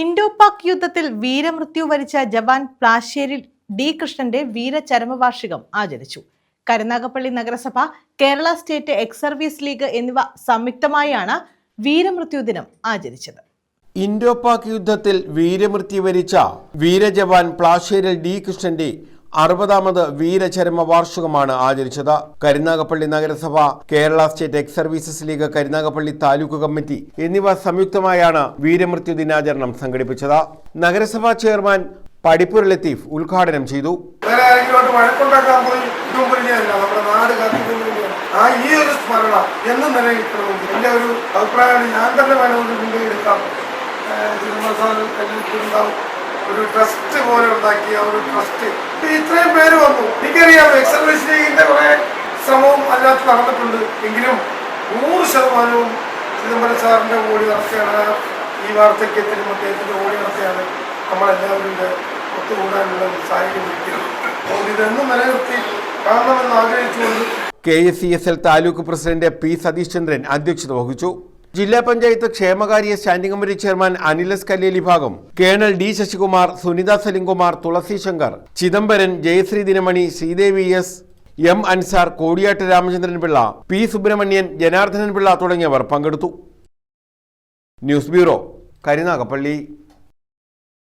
Indo Pak യുദ്ധത്തിൽ വീരമൃത്യു വരിച്ച ജവാൻ പ്ലാശ്ശേരിൽ ഡി കൃഷ്ണന്റെ വീരചരമവാർഷികം ആചരിച്ചു. കരുനാഗപ്പള്ളി നഗരസഭ Kerala state ex service league എന്നിവ സംയുക്തമായാണ് വീരമൃത്യു ദിനം ആചരിച്ചത്. ഇൻഡോ പാക് യുദ്ധത്തിൽ വീരമൃത്യു വരിച്ച വീരജവാൻ പ്ലാശ്ശേരിൽ ഡി കൃഷ്ണന്റെ അറുപതാമത് വീരചരമ വാർഷികമാണ് ആചരിച്ചത്. കരുനാഗപ്പള്ളി നഗരസഭ Kerala state ex services league Karunagappally taluk committee എന്നിവ സംയുക്തമായാണ് വീരമൃത്യു ദിനാചരണം സംഘടിപ്പിച്ചത്. നഗരസഭാ ചെയർമാൻ പടിപ്പുര ലത്തീഫ് ഉദ്ഘാടനം ചെയ്തു. ആ ഈ ഒരു സ്മരണ എന്നും നിലനിൽക്കണമെങ്കിൽ എന്റെ ഒരു അഭിപ്രായമാണ് ഞാൻ തന്നെ വേണമെങ്കിൽ മുൻകൈ സിനിമ സാറിൽ ഉണ്ടാവും ഒരു ട്രസ്റ്റ് പോലെ ഉണ്ടാക്കിയ ഒരു ട്രസ്റ്റ് ഇത്രയും പേര് വന്നു. എനിക്കറിയാം എക്സർവൈസ് ലീഗിന്റെ കുറെ ശ്രമവും അല്ലാത്ത നടന്നിട്ടുണ്ട്. എങ്കിലും നൂറ് ശതമാനവും ചിദംബരം സാറിന്റെ ഓടി നടത്തിയാണ് ഈ വാർദ്ധക്യത്തിനും അദ്ദേഹത്തിന്റെ ഓടി നടത്തിയാണ് നമ്മളെല്ലാവരും ഒത്തുകൂടാനുള്ള ഒരു സാഹചര്യം അതുകൊണ്ട് ഇതെന്നും നിലനിർത്തി കാണണമെന്ന് ആഗ്രഹിച്ചുകൊണ്ട് K S C S L taluk president P Satheesh Chandran അധ്യക്ഷത വഹിച്ചു. ജില്ലാ പഞ്ചായത്ത് ക്ഷേമകാര്യ standing committee chairman Anilas Kalleli ഭാഗം. Colonel D Sasikumar Sunitha Salimkumar Thulasi Shankar Chidambaran Jayasree Dinamani Sreedevi S M Ansar Kodiyattu Ramachandran Pillai P Subramanian Janardhanan Pillai തുടങ്ങിയവർ പങ്കെടുത്തു. News bureau Karunagappally.